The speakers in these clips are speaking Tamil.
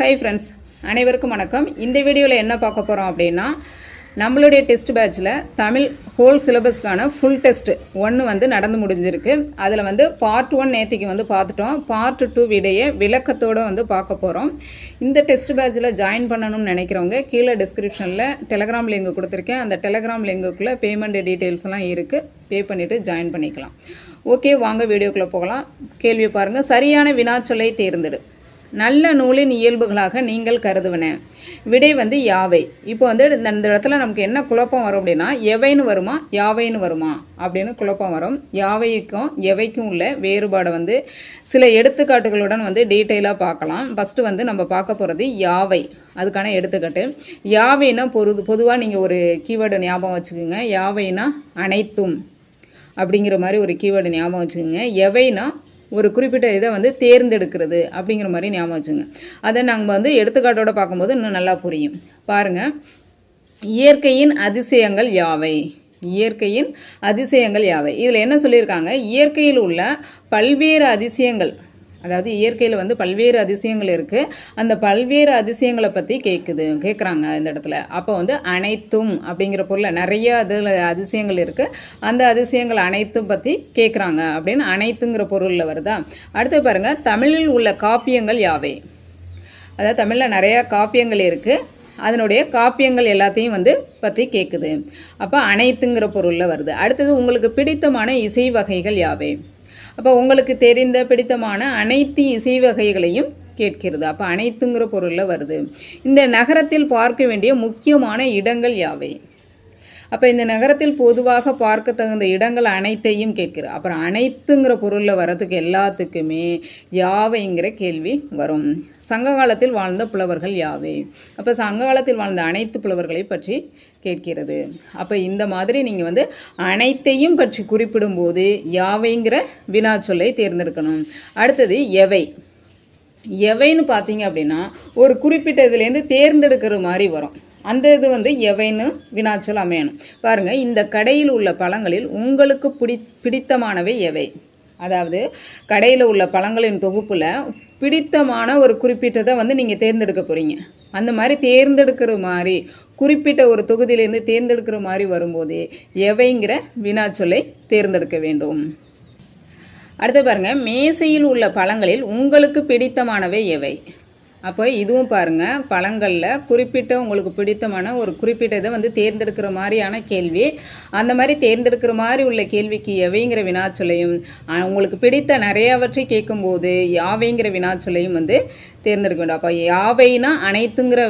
ஹை ஃப்ரெண்ட்ஸ் அனைவருக்கும் வணக்கம். இந்த வீடியோவில் என்ன பார்க்க போகிறோம் அப்படின்னா நம்மளுடைய டெஸ்ட் பேட்சில் தமிழ் ஹோல் சிலபஸ்க்கான ஃபுல் டெஸ்ட் ஒன்று வந்து நடந்து முடிஞ்சிருக்கு. அதில் வந்து பார்ட் ஒன் நேற்றுக்கு வந்து பார்த்துட்டோம். பார்ட் டூ விடைய விளக்கத்தோடு வந்து பார்க்க போகிறோம் இந்த டெஸ்ட் பேட்சில் ஜாயின் பண்ணணும்னு நினைக்கிறவங்க கீழே டிஸ்கிரிப்ஷனில் டெலகிராம் லிங்க் கொடுத்துருக்கேன். அந்த டெலகிராம் லிங்குக்குள்ளே பேமெண்ட் டீட்டெயில்ஸ்லாம் இருக்குது பே பண்ணிவிட்டு ஜாயின் பண்ணிக்கலாம். ஓகே வாங்க வீடியோக்குள்ளே போகலாம். கேள்வி பாருங்கள் சரியான வினாச்சொலை தேர்ந்தெடு. நல்ல நூலின் இயல்புகளாக நீங்கள் கருதுவன. விடை வந்து யாவை? இப்போ வந்து இந்த இந்த இடத்துல நமக்கு என்ன குழப்பம் வரும் அப்படின்னா எவைன்னு வருமா யாவைன்னு வருமா? அப்படின்னு குழப்பம் வரும். யாவைக்கும் எவைக்கும் உள்ள வேறுபாடை வந்து சில எடுத்துக்காட்டுகளுடன் வந்து டீட்டெயிலாக பார்க்கலாம். ஃபஸ்ட்டு வந்து நம்ம பார்க்க போகிறது யாவை. அதுக்கான எடுத்துக்காட்டு. யாவைனா பொது பொதுவாக நீங்கள் ஒரு கீவேர்டு ஞாபகம் வச்சுக்கோங்க. யாவைனா அனைத்தும் அப்படிங்கிற மாதிரி ஒரு கீவேர்டு ஞாபகம் வச்சுக்கோங்க. எவைனா ஒரு குறிப்பிட்ட இதை வந்து தேர்ந்தெடுக்கிறது அப்படிங்கிற மாதிரி ஞாபகம் வச்சுங்க. அதை நாங்கள் வந்து எடுத்துக்காட்டோட பார்க்கும்போது இன்னும் நல்லா புரியும். பாருங்கள் இயற்கையின் அதிசயங்கள் யாவை? இயற்கையின் அதிசயங்கள் யாவை? இதில் என்ன சொல்லியிருக்காங்க? இயற்கையில் உள்ள பல்வேறு அதிசயங்கள். அதாவது இயற்கையில் வந்து பல்வேறு அதிசயங்கள் இருக்குது அந்த பல்வேறு அதிசயங்களை பற்றி கேட்குது கேட்குறாங்க இந்த இடத்துல. அப்போ வந்து அனைத்தும் அப்படிங்கிற பொருளில் நிறைய அதில் அதிசயங்கள் இருக்குது அந்த அதிசயங்கள் அனைத்தும் பற்றி கேட்குறாங்க அப்படின்னு அனைத்துங்கிற பொருளில் வருதா? அடுத்து பாருங்கள் தமிழில் உள்ள காப்பியங்கள் யாவை? அதாவது தமிழில் நிறையா காப்பியங்கள் இருக்குது அதனுடைய காப்பியங்கள் எல்லாத்தையும் வந்து பற்றி கேட்குது அப்போ அனைத்துங்கிற பொருளில் வருது. அடுத்தது உங்களுக்கு பிடித்தமான இசை வகைகள் யாவை? அப்போ உங்களுக்கு தெரிந்த பிடித்தமான அனைத்து இசை வகைகளையும் கேட்கிறது. அப்போ அனைத்துங்கிற பொருளில் வருது. இந்த நகரத்தில் பார்க்க வேண்டிய முக்கியமான இடங்கள் யாவை? அப்போ இந்த நகரத்தில் பொதுவாக பார்க்க தகுந்த இடங்கள் அனைத்தையும் கேட்கிறது அப்புறம் அனைத்துங்கிற பொருளில் வர்றதுக்கு எல்லாத்துக்குமே யாவைங்கிற கேள்வி வரும். சங்க காலத்தில் வாழ்ந்த புலவர்கள் யாவை? அப்போ சங்க காலத்தில் வாழ்ந்த அனைத்து புலவர்களை பற்றி கேட்கிறது. அப்போ இந்த மாதிரி நீங்கள் வந்து அனைத்தையும் பற்றி குறிப்பிடும்போது யாவைங்கிற வினாச்சொல்லை தேர்ந்தெடுக்கணும். அடுத்தது எவை? எவைன்னு பார்த்தீங்க அப்படின்னா ஒரு குறிப்பிட்ட இதுலேருந்து தேர்ந்தெடுக்கிற மாதிரி வரும். அந்த இது வந்து எவைன்னு வினாச்சொல் அமையணும். பாருங்கள் இந்த கடையில் உள்ள பழங்களில் உங்களுக்கு பிடி பிடித்தமானவை எவை? அதாவது கடையில் உள்ள பழங்களின் தொகுப்பில் பிடித்தமான ஒரு குறிப்பிட்டதை வந்து நீங்கள் தேர்ந்தெடுக்க போகிறீங்க அந்த மாதிரி தேர்ந்தெடுக்கிற மாதிரி குறிப்பிட்ட ஒரு தொகுதியிலேருந்து தேர்ந்தெடுக்கிற மாதிரி வரும்போது எவைங்கிற வினாச்சொல்லை தேர்ந்தெடுக்க வேண்டும். அடுத்து பாருங்கள் மேசையில் உள்ள பழங்களில் உங்களுக்கு பிடித்தமானவை எவை? அப்போ இதுவும் பாருங்க பழங்களில் குறிப்பிட்ட உங்களுக்கு பிடித்தமான ஒரு குறிப்பிட்ட இதை வந்து தேர்ந்தெடுக்கிற மாதிரியான கேள்வி. அந்த மாதிரி தேர்ந்தெடுக்கிற மாதிரி உள்ள கேள்விக்கு எவைங்கிற வினாச்சொல்லையும் உங்களுக்கு பிடித்த நிறையாவற்றை கேட்கும்போது யாவைங்கிற வினாச்சொலையும் வந்து தேர்ந்தெடுக்க வேண்டும். அப்போ யாவைனா அனைத்துங்கிற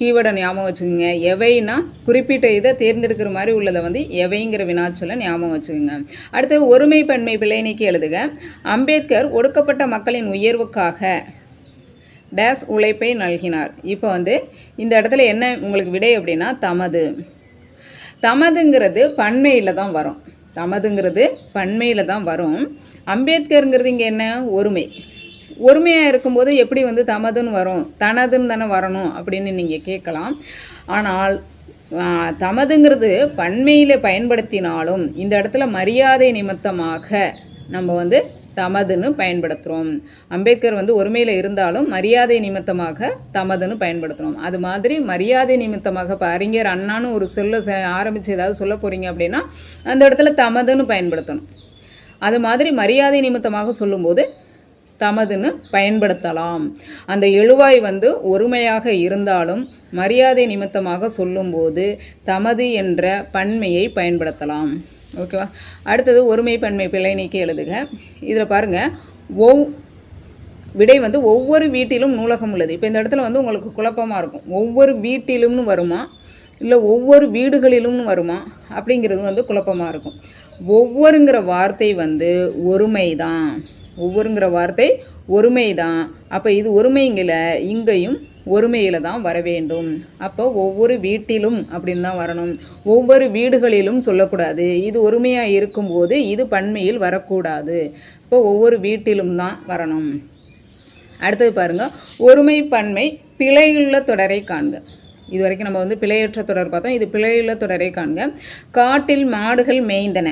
கீவேர்டை ஞாபகம் வச்சுக்கோங்க. எவைனா குறிப்பிட்ட இதை தேர்ந்தெடுக்கிற மாதிரி உள்ளதை வந்து எவைங்கிற வினாச்சொல்லை ஞாபகம் வச்சுக்கோங்க. அடுத்து ஒருமை பன்மை பிள்ளைனைக்கு எழுதுக. அம்பேத்கர் ஒடுக்கப்பட்ட மக்களின் உயர்வுக்காக டேஸ் உழைப்பை நல்கினார். இப்போ வந்து இந்த இடத்துல என்ன உங்களுக்கு விடை அப்படின்னா தமது. தமதுங்கிறது பன்மையில் தான் வரும். தமதுங்கிறது பன்மையில் தான் வரும். அம்பேத்கருங்கிறது இங்கே என்ன? ஒருமை. ஒருமையாக இருக்கும்போது எப்படி வந்து தமதுன்னு வரும்? தனதுன்னு தானே வரணும் அப்படின்னு நீங்கள் கேட்கலாம். ஆனால் தமதுங்கிறது பன்மையில் பயன்படுத்தினாலும் இந்த இடத்துல மரியாதை நிமித்தமாக நம்ம வந்து தமதுன்னு பயன்படுத்துகிறோம் அம்பேத்கர் வந்து ஒருமையில் இருந்தாலும் மரியாதை நிமித்தமாக தமதுன்னு பயன்படுத்துகிறோம் அது மாதிரி மரியாதை நிமித்தமாக இப்போ அறிஞர் அண்ணான்னு ஒரு சொல்ல ச- ஏதாவது சொல்ல போகிறீங்க அப்படின்னா அந்த இடத்துல தமதுன்னு பயன்படுத்தணும். அது மாதிரி மரியாதை நிமித்தமாக சொல்லும்போது தமதுன்னு பயன்படுத்தலாம். அந்த எழுவாய் வந்து ஒருமையாக இருந்தாலும் மரியாதை நிமித்தமாக சொல்லும்போது தமது என்ற பன்மையை பயன்படுத்தலாம். ஓகேவா? அடுத்தது ஒருமை பன்மை பிழை நீக்கி எழுதுக. இதில் பாருங்கள் ஒவ் விடை வந்து ஒவ்வொரு வீட்டிலும் நூலகம் உள்ளது. இப்போ இந்த இடத்துல வந்து உங்களுக்கு குழப்பமாக இருக்கும். ஒவ்வொரு வீட்டிலும்னு வருமா? இல்லை ஒவ்வொரு வீடுகளிலும்னு வருமா? அப்படிங்கிறது வந்து குழப்பமாக இருக்கும். ஒவ்வொருங்கிற வார்த்தை வந்து ஒருமை தான் ஒவ்வொருங்கிற வார்த்தை ஒருமை தான் அப்போ இது ஒருமைங்கில இங்கேயும் ஒருமையில் தான் வர வேண்டும். அப்போ ஒவ்வொரு வீட்டிலும் அப்படின்னு தான் வரணும். ஒவ்வொரு வீடுகளிலும் சொல்லக்கூடாது. இது ஒருமையாக இருக்கும்போது இது பன்மையில் வரக்கூடாது. இப்போ ஒவ்வொரு வீட்டிலும் தான் வரணும். அடுத்தது பாருங்க. ஒருமை பன்மை பிழையுள்ள தொடரை காண்க. இது வரைக்கும் நம்ம வந்து பிழையற்ற தொடர் பார்த்தோம். இது பிழையுள்ள தொடரை காண்க. காட்டில் மாடுகள் மேய்ந்தன.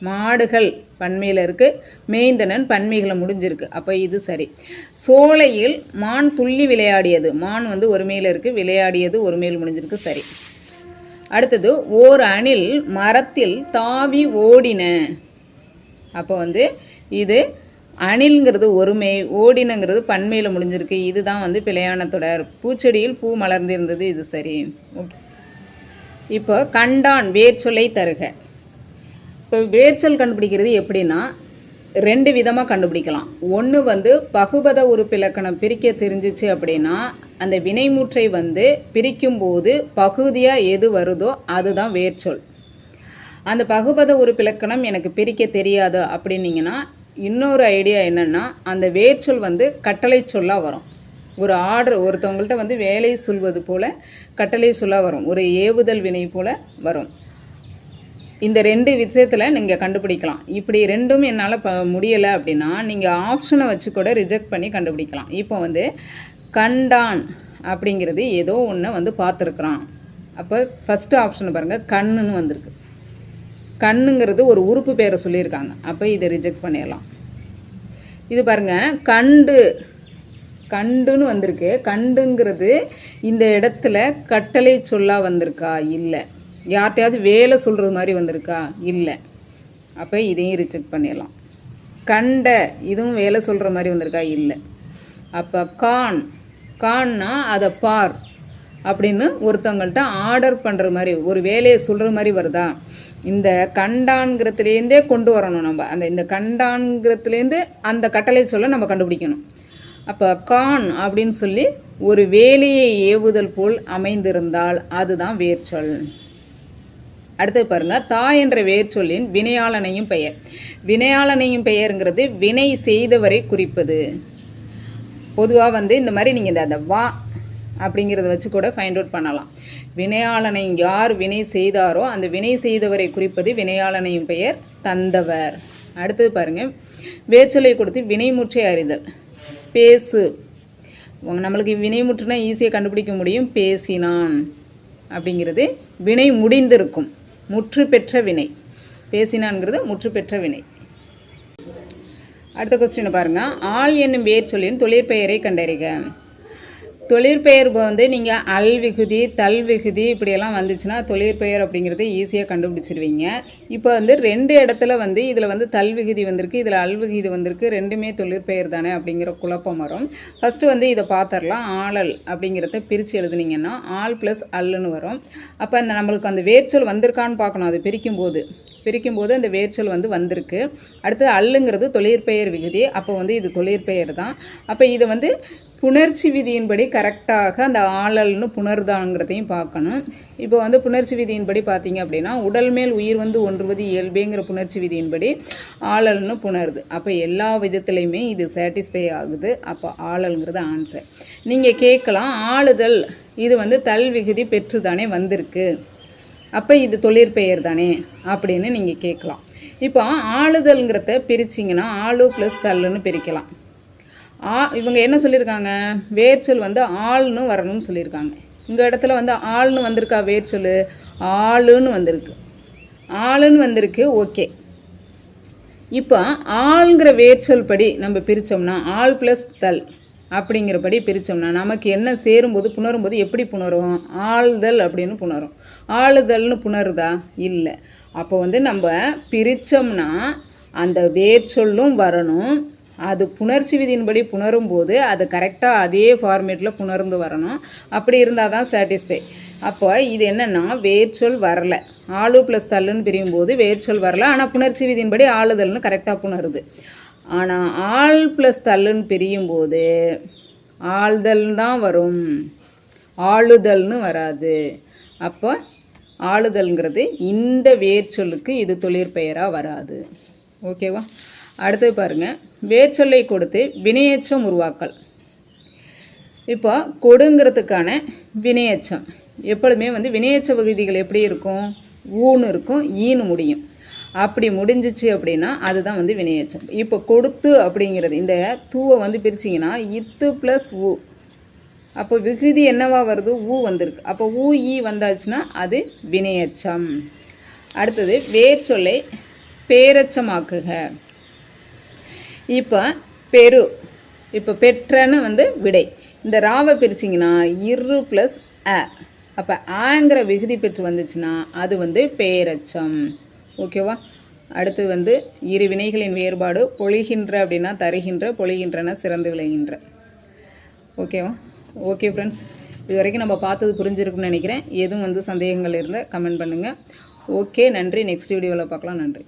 மாடுகள் பன்மையில் இருக்குது மேய்ந்தனன் பன்மைகளை முடிஞ்சிருக்கு. அப்போ இது சரி. சோலையில் மான் துள்ளி விளையாடியது. மான் வந்து ஒரு மேல இருக்குது விளையாடியது ஒரு மேல் முடிஞ்சிருக்கு. சரி. அடுத்தது ஓர் அணில் மரத்தில் தாவி ஓடின. அப்போ வந்து இது அணில்ங்கிறது ஒருமை ஓடினங்கிறது பன்மையில் முடிஞ்சிருக்கு. இதுதான் வந்து பிழையான தொடர். பூச்செடியில் பூ மலர்ந்திருந்தது. இது சரி. ஓகே. இப்போ கண்டான் வேர்ச்சொல்லை தருக. இப்போ வேர்ச்சல் கண்டுபிடிக்கிறது எப்படின்னா ரெண்டு விதமாக கண்டுபிடிக்கலாம். ஒன்று வந்து பகுபத உறுப்பிலக்கணம் பிரிக்க தெரிஞ்சிச்சு அப்படின்னா அந்த வினைமுற்றை வந்து பிரிக்கும்போது பகுதியாக எது வருதோ அதுதான் வேர்ச்சொல். அந்த பகுபத உறுப்பிலக்கணம் எனக்கு பிரிக்க தெரியாது அப்படின்னீங்கன்னா இன்னொரு ஐடியா என்னென்னா அந்த வேர்ச்சொல் வந்து கட்டளை சொல்லாக வரும். ஒரு ஆர்டர் ஒருத்தவங்கள்ட்ட வந்து வேலை சொல்வது போல் கட்டளை சொல்லாக வரும். ஒரு ஏவுதல் வினை போல் வரும். இந்த ரெண்டு விஷயத்தில் நீங்கள் கண்டுபிடிக்கலாம். இப்படி ரெண்டும் என்னால் ப முடியலை அப்படின்னா நீங்கள் ஆப்ஷனை வச்சு கூட ரிஜெக்ட் பண்ணி கண்டுபிடிக்கலாம். இப்போ வந்து கண்டான் அப்படிங்கிறது ஏதோ ஒன்று வந்து பார்த்துருக்குறான். அப்போ ஃபஸ்ட்டு ஆப்ஷனை பாருங்கள் கண்ணுன்னு வந்திருக்கு. கண்ணுங்கிறது ஒரு உறுப்பு பேரை சொல்லியிருக்காங்க. அப்போ இதை ரிஜெக்ட் பண்ணிடலாம். இது பாருங்கள் கண்டு. கண்டுன்னு வந்திருக்கு. கண்டுங்கிறது இந்த இடத்துல கட்டளை சொல்லா வந்திருக்கா? இல்லை. யார்கிட்டயாவது வேலை சொல்கிறது மாதிரி வந்திருக்கா? இல்லை. அப்போ இதையும் ரிஜெக்ட் பண்ணிடலாம். கண்ட இதுவும் வேலை சொல்கிற மாதிரி வந்திருக்கா? இல்லை. அப்போ கான் கான்னா அதை பார் அப்படின்னு ஒருத்தவங்கள்ட்ட ஆர்டர் பண்ணுற மாதிரி ஒரு வேலையை சொல்கிற மாதிரி வருதா? இந்த கண்டான்கிறதுலேருந்தே கொண்டு வரணும் நம்ம. அந்த இந்த கண்டான்கிறதுலேருந்து அந்த கட்டளை சொல்ல நம்ம கண்டுபிடிக்கணும். அப்போ கான் அப்படின்னு சொல்லி ஒரு வேலையை ஏவுதல் போல் அமைந்திருந்தால் அதுதான் வேர்ச்சொல். அடுத்தது பாருங்க தா என்ற வேர்ச்சொல்லின் வினையாளனையும் பெயர். வினையாளனையும் பெயருங்கிறது வினை செய்தவரை குறிப்பது. பொதுவாக வந்து இந்த மாதிரி நீங்கள் இந்த அந்த வா அப்படிங்கிறத வச்சு கூட ஃபைண்ட் அவுட் பண்ணலாம். வினையாளனை யார் வினை செய்தாரோ அந்த வினை செய்தவரை குறிப்பது வினையாளனையும் பெயர் தந்தவர். அடுத்தது பாருங்க வேச்சலை கொடுத்து வினைமுற்றை அறிதல். பேசு. நம்மளுக்கு வினைமுற்றுனா ஈஸியாக கண்டுபிடிக்க முடியும். பேசினான் அப்படிங்கிறது வினை முடிந்திருக்கும். முற்று பெற்ற வினை. பேசினான்ங்கிறது முற்று பெற்ற வினை. அடுத்த கொஸ்டின் பாருங்க. ஆள் என்னும் வேர் சொல்லின் தொழிற்பெயரை கண்டறிக. தொழிற்பெயர் இப்போ வந்து நீங்கள் அல் விகுதி தல் விகுதி இப்படியெல்லாம் வந்துச்சுன்னா தொழிற்பெயர் அப்படிங்கிறது ஈஸியாக கண்டுபிடிச்சிருவீங்க. இப்போ வந்து ரெண்டு இடத்துல வந்து இதில் வந்து தல் விகுதி வந்திருக்கு இதில் அல் விகுதி வந்திருக்கு ரெண்டுமே தொழிற்பெயர் தானே அப்படிங்கிற குழப்பம் வரும். ஃபஸ்ட்டு வந்து இதை பார்த்துடலாம் ஆளல் அப்படிங்கிறத பிரித்து எழுதுனீங்கன்னா ஆள் ப்ளஸ் அல்லுன்னு வரும். அப்போ அந்த நம்மளுக்கு அந்த வேர்ச்சொல் வந்திருக்கான்னு பார்க்கணும் அது பிரிக்கும்போது. பிரிக்கும்போது அந்த வேர்ச்சொல் வந்து வந்திருக்கு. அடுத்தது அல்லுங்கிறது தொழிற்பெயர் விகுதி அப்போ வந்து இது தொழிற்பெயர் தான். அப்போ இதை வந்து புணர்ச்சி விதியின்படி கரெக்டாக அந்த ஆளல்னு புணர்தாங்கிறதையும் பார்க்கணும். இப்போ வந்து புணர்ச்சி விதியின்படி பார்த்தீங்க அப்படின்னா உடல் மேல் உயிர் வந்து ஒன்றுவது இயல்பேங்கிற புணர்ச்சி விதியின்படி ஆளல்னு புணருது. அப்போ எல்லா விதத்துலையுமே இது சாட்டிஸ்ஃபை ஆகுது. அப்போ ஆளல்ங்கிறது ஆன்சர் நீங்கள் கேட்கலாம் ஆளுதல் இது வந்து தல் விகுதி பெற்று தானே வந்திருக்கு. அப்போ இது தொழிற்பெயர் தானே அப்படின்னு நீங்கள் கேட்கலாம். இப்போ ஆளுதல்ங்கிறத பிரிச்சிங்கன்னா ஆளு ப்ளஸ் தள்ளுன்னு பிரிக்கலாம். ஆ இவங்க என்ன சொல்லியிருக்காங்க? வேர்ச்சொல் வந்து ஆள்னு வரணும்னு சொல்லியிருக்காங்க. இந்த இடத்துல வந்து ஆள்னு வந்திருக்கா வேர்ச்சொல் ஆளுன்னு வந்திருக்கு. ஆளுன்னு வந்திருக்கு ஓகே. இப்போ ஆள்ங்கிற வேர்ச்சொல் படி நம்ம பிரித்தோம்னா ஆள் ப்ளஸ் தல் அப்படிங்கிறபடி பிரித்தோம்னா நமக்கு என்ன சேரும்போது புணரும்போது எப்படி புணரும்? ஆளுதல் அப்படின்னு புணரும். ஆளுதல்னு புணருதா? இல்லை. அப்போ வந்து நம்ம பிரித்தோம்னா அந்த வேர்ச்சொல்லும் வரணும். அது புணர்ச்சி விதியின்படி புணரும்போது அது கரெக்டாக அதே ஃபார்மேட்டில் புணர்ந்து வரணும். அப்படி இருந்தால் தான் சாட்டிஸ்ஃபை அப்போ இது என்னென்னா வேர்ச்சொல் வரல. ஆளு ப்ளஸ் தள்ளுன்னு பிரியும் போது வேர்ச்சொல் வரல. ஆனால் புணர்ச்சி விதியின்படி ஆளுதல்னு கரெக்டாக புணருது. ஆனால் ஆள் ப்ளஸ் தள்ளுன்னு பிரியும் போது ஆள்தல் தான் வரும். ஆளுதல்னு வராது. அப்போ ஆளுதல்ங்கிறது இந்த வேர்ச்சொல்லுக்கு இது தொழிற்பெயராக வராது. ஓகேவா அடுத்து பாருங்க. வேர்ச்சொல்லை கொடுத்து வினையச்சம் உருவாக்கல். இப்போ கொடுங்கிறதுக்கான வினையச்சம் எப்பொழுதுமே வந்து வினையச்ச விகுதிகள் எப்படி இருக்கும்? ஊன்னு இருக்கும் ஈன்னு முடியும். அப்படி முடிஞ்சிச்சு அப்படின்னா அதுதான் வந்து வினையச்சம் இப்போ கொடுத்து அப்படிங்கிறது இந்த தூவை வந்து பிரிச்சிங்கன்னா இத்து ப்ளஸ் ஊ. அப்போ விகுதி என்னவா வருது? ஊ வந்திருக்கு. அப்போ ஊ ஈ வந்தாச்சுன்னா அது வினையச்சம் அடுத்தது வேர்ச்சொல்லை பேரச்சமாக்குக. இப்போ பெரு இப்போ பெற்றன்னு வந்து விடை. இந்த ராவை பிரிச்சிங்கன்னா இரு ப்ளஸ் அ. அப்போ ஆங்கிற விகுதி பெற்று வந்துச்சுன்னா அது வந்து பேரச்சம். ஓகேவா அடுத்து வந்து இரு வினைகளின் வேறுபாடு பொழிகின்ற அப்படின்னா தருகின்ற பொழிகின்றன சிறந்து விளைகின்ற. ஓகேவா ஓகே ஃப்ரெண்ட்ஸ் இது வரைக்கும் நம்ம பார்த்தது புரிஞ்சிருக்குன்னு நினைக்கிறேன். எதுவும் வந்து சந்தேகங்கள் இருந்தால் கமெண்ட் பண்ணுங்கள் ஓகே நன்றி. நெக்ஸ்ட் வீடியோவில் பார்க்கலாம். நன்றி.